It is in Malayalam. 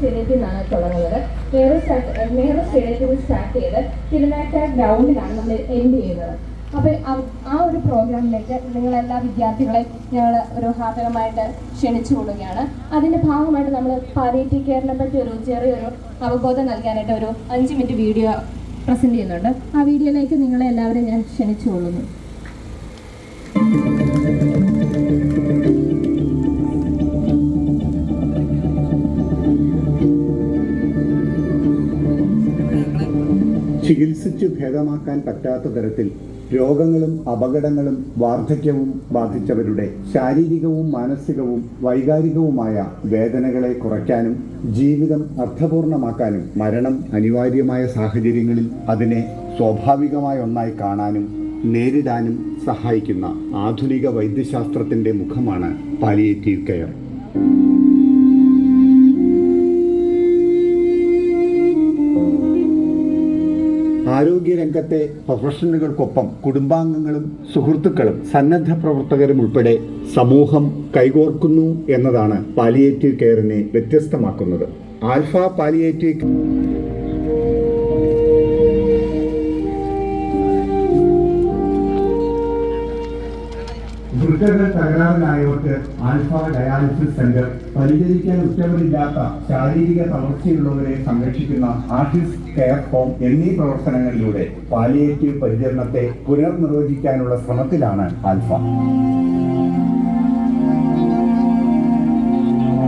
സ്റ്റേഡിയത്തിൽ തുടങ്ങുന്നത്. നെഹ്റു നെഹ്റു സ്റ്റേഡിയത്തിൽ സ്റ്റാർട്ട് ചെയ്ത് തിരുനാറ്റ ഗ്രൗണ്ടിലാണ് നമ്മൾ എൻഡ് ചെയ്യുന്നത്. അപ്പോൾ ആ ഒരു പ്രോഗ്രാമിലേക്ക് നിങ്ങളെല്ലാ വിദ്യാർത്ഥികളെ ഞങ്ങൾ ഒരു ഹാർദകമായിട്ട് ക്ഷണിച്ചു കൊടുക്കുകയാണ് അതിന്റെ ഭാഗമായിട്ട് നമ്മൾ പാലിയേറ്റീവ് കെയറിനെ പറ്റി ഒരു ചെറിയൊരു അവബോധം നൽകാനായിട്ട് ഒരു അഞ്ച് മിനിറ്റ് വീഡിയോ പ്രസന്റ് ചെയ്യുന്നുണ്ട്. ആ വീഡിയോയിലേക്ക് നിങ്ങളെ ഞാൻ ക്ഷണിച്ചു കൊള്ളുന്നു. ചികിത്സിച്ചു ഭേദമാക്കാൻ പറ്റാത്ത തരത്തിൽ രോഗങ്ങളും അപകടങ്ങളും വാർദ്ധക്യവും ബാധിച്ചവരുടെ ശാരീരികവും മാനസികവും വൈകാരികവുമായ വേദനകളെ കുറയ്ക്കാനും ജീവിതം അർത്ഥപൂർണമാക്കാനും മരണം അനിവാര്യമായ സാഹചര്യങ്ങളിൽ അതിനെ സ്വാഭാവികമായ ഒന്നായി കാണാനും നേരിടാനും സഹായിക്കുന്ന ആധുനിക വൈദ്യശാസ്ത്രത്തിന്റെ മുഖമാണ് പാലിയേറ്റീവ് കെയർ ആരോഗ്യരംഗത്തെ പ്രൊഫഷണലുകൾക്കൊപ്പം കുടുംബാംഗങ്ങളും സുഹൃത്തുക്കളും സന്നദ്ധ പ്രവർത്തകരും ഉൾപ്പെടെ സമൂഹം കൈകോർക്കുന്നു എന്നതാണ് പാലിയേറ്റീവ് കെയറിനെ വ്യത്യസ്തമാക്കുന്നത്. ആൽഫ പാലിയേറ്റീവ് വൃക്കകൾ തകരാറിലായവർക്ക് ആൽഫ ഡയാലിസിസ് സെന്റർ. പരിചരിക്കാൻ ഉറ്റവരില്ലാത്ത ശാരീരിക തളർച്ചയുള്ളവരെ സംരക്ഷിക്കുന്ന ആർട്ടിസ് കെയർ ഹോം എന്നീ പ്രവർത്തനങ്ങളിലൂടെ പാലിയേറ്റീവ് പരിചരണത്തെ പുനർനിർവചിക്കാനുള്ള ശ്രമത്തിലാണ് ആൽഫ.